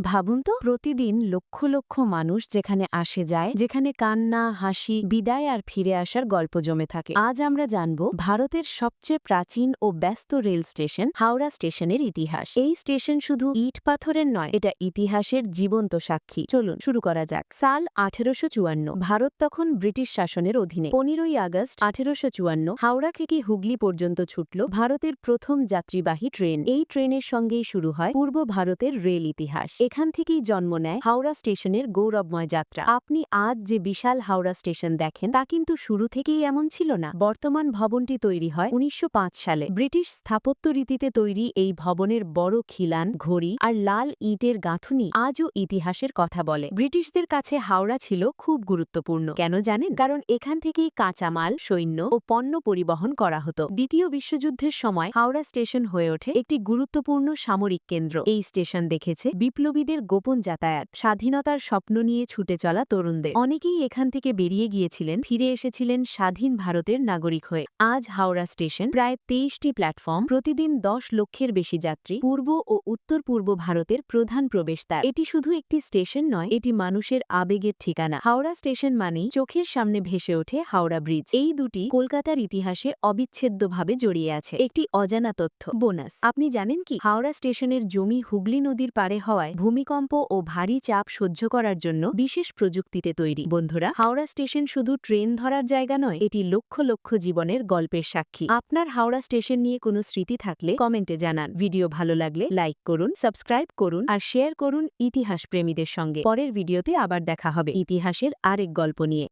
ভাবুন তো, প্রতিদিন লক্ষ লক্ষ মানুষ যেখানে আসে যায়, যেখানে কান্না, হাসি, বিদায় আর ফিরে আসার গল্প জমে থাকে। আজ আমরা জানব ভারতের সবচেয়ে প্রাচীন ও ব্যস্ত রেল স্টেশন, হাওড়া স্টেশনের ইতিহাস। এই স্টেশন শুধু ইট পাথরের নয়, এটা ইতিহাসের জীবন্ত সাক্ষী। চলুন, শুরু করা যাক। সাল আঠেরোশো চুয়ান্ন, ভারত তখন ব্রিটিশ শাসনের অধীনে। পনেরোই আগস্ট আঠেরোশো চুয়ান্ন, হাওড়া থেকে হুগলি পর্যন্ত ছুটল ভারতের প্রথম যাত্রীবাহী ট্রেন। এই ট্রেনের সঙ্গেই শুরু হয় পূর্ব ভারতের রেল ইতিহাস। এখান থেকেই জন্ম নেয় হাওড়া স্টেশনের গৌরবময় যাত্রা। আপনি আজ যে বিশাল হাওড়া স্টেশন দেখেন, তা কিন্তু শুরু থেকেই এমন ছিল না। বর্তমান ভবনটি তৈরি হয় উনিশশো পাঁচ সালে। ব্রিটিশ স্থাপত্য রীতিতে তৈরি এই ভবনের বড় খিলান, ঘড়ি আর লাল ইটের গাঁথুনি আজও ইতিহাসের কথা বলে। ব্রিটিশদের কাছে হাওড়া ছিল খুব গুরুত্বপূর্ণ। কেন জানেন? কারণ এখান থেকেই কাঁচামাল, সৈন্য ও পণ্য পরিবহন করা হতো। দ্বিতীয় বিশ্বযুদ্ধের সময় হাওড়া স্টেশন হয়ে ওঠে একটি গুরুত্বপূর্ণ সামরিক কেন্দ্র। এই স্টেশন দেখেছে বিপ্লবীদের গোপন যাতায়াত, স্বাধীনতার স্বপ্ন নিয়ে ছুটে চলা তরুণদের। অনেকেই এখান থেকে বেরিয়ে গিয়েছিলেন, ফিরে এসেছিলেন স্বাধীন ভারতের নাগরিক হয়ে। আজ হাওড়া স্টেশন, প্রায় তেইশটি প্ল্যাটফর্ম, প্রতিদিন দশ লক্ষের বেশি যাত্রী, পূর্ব ও উত্তর পূর্ব ভারতের প্রধান প্রবেশদ্বার। এটি শুধু একটি স্টেশন নয়, এটি মানুষের আবেগের ঠিকানা। হাওড়া স্টেশন মানেই চোখের সামনে ভেসে ওঠে হাওড়া ব্রিজ। এই দুটি কলকাতার ইতিহাসে অবিচ্ছেদ্যভাবে জড়িয়ে আছে। একটি অজানা তথ্য, বোনাস। আপনি জানেন কি? হাওড়া স্টেশনের জমি হুগলি নদীর পারে হওয়ায় ভূমিকম্প ও ভারী চাপ সহ্য করার জন্য বিশেষ প্রযুক্তিতে তৈরি। বন্ধুরা, হাওড়া স্টেশন শুধু ট্রেন ধরার জায়গা নয়, এটি লক্ষ লক্ষ জীবনের গল্পের সাক্ষী। আপনার হাওড়া স্টেশন নিয়ে কোনো স্মৃতি থাকলে কমেন্টে জানান। ভিডিও ভালো লাগলে লাইক করুন, সাবস্ক্রাইব করুন আর শেয়ার করুন ইতিহাস প্রেমীদের সঙ্গে। পরের ভিডিওতে আবার দেখা হবে ইতিহাসের আরেক গল্প নিয়ে।